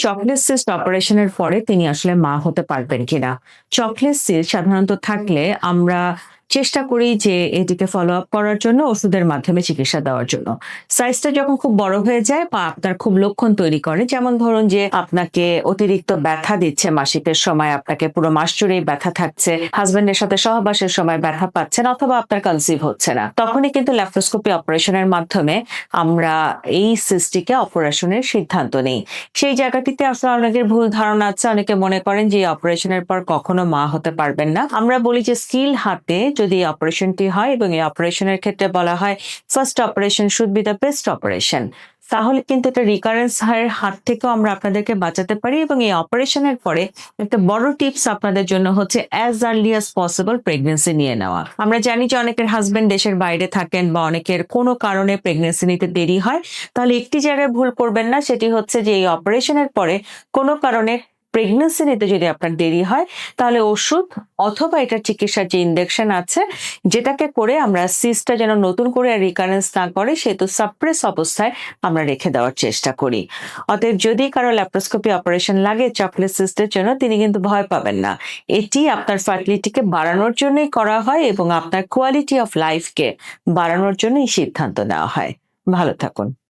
Chocolate cyst অপারেশনের পরে তিনি আসলে মা হতে পারবেন কিনা? চকলেট সিস্ট সাধারণত থাকলে আমরা চেষ্টা করি যে এটিকে ফলো আপ করার জন্য, ওষুধের মাধ্যমে চিকিৎসা দেওয়ার জন্য। সাইজটা যখন খুব বড় হয়ে যায় বা আপনার খুব লক্ষণ তৈরি করে, যেমন ধরুন যে আপনাকে অতিরিক্ত ব্যথা দিচ্ছে মাসিকের সময়, আপনাকে পুরো মাস জুড়েই ব্যথা থাকছে হাজবেন্ডের সাথে সহবাসের সময় ব্যথা পাচ্ছেন অথবা আপনার কনসিভ হচ্ছে না, তখনই কিন্তু ল্যাপ্রোস্কোপি অপারেশনের মাধ্যমে আমরা এই সিস্টিকে অপারেশনের সিদ্ধান্ত নেই। সেই জায়গাটিতে আসলে অনেকের ভুল ধারণা আছে, অনেকে মনে করেন যে অপারেশনের পর কখনো মা হতে পারবেন না। আমরা বলি যে স্কিল হাতে যদি অপারেশনটি হয় এবং এই অপারেশনের ক্ষেত্রে বলা হয় first operation should be the best operation তাহলে কিন্তু এটা রিকারেন্স হারের হাত থেকেও আমরা আপনাদেরকে বাঁচাতে পারি এবং এই অপারেশনের পরে একটা বড় টিপস আপনাদের জন্য হচ্ছে as early as possible pregnancy নিয়ে নেওয়া। আমরা জানি যে অনেকের হাজবেন্ড দেশের বাইরে থাকেন বা অনেকের কোনো কারণে প্রেগনেন্সি নিতে দেরি হয়, তাহলে একটি জায়গায় ভুল করবেন না। সেটি হচ্ছে যে এই অপারেশনের পরে কোনো কারণে প্রেগনেন্সি নিতে যদি আপনার দেরি হয়, তাহলে ওষুধ অথবা এটার চিকিৎসার যে ইনজেকশন আছে, যেটাকে করে আমরা সিসটা যেন নতুন করে রিকারেন্স না করে, সেহেতু সাপ্রেস অবস্থায় আমরা রেখে দেওয়ার চেষ্টা করি। অতএব যদি কারও ল্যাপ্রোস্কোপি অপারেশন লাগে চকলেট সিস্টের জন্য, তিনি কিন্তু ভয় পাবেন না। এটি আপনার ফার্টিলিটিকে বাড়ানোর জন্যই করা হয় এবং আপনার কোয়ালিটি অফ লাইফকে বাড়ানোর জন্যই সিদ্ধান্ত নেওয়া হয়। ভালো থাকুন।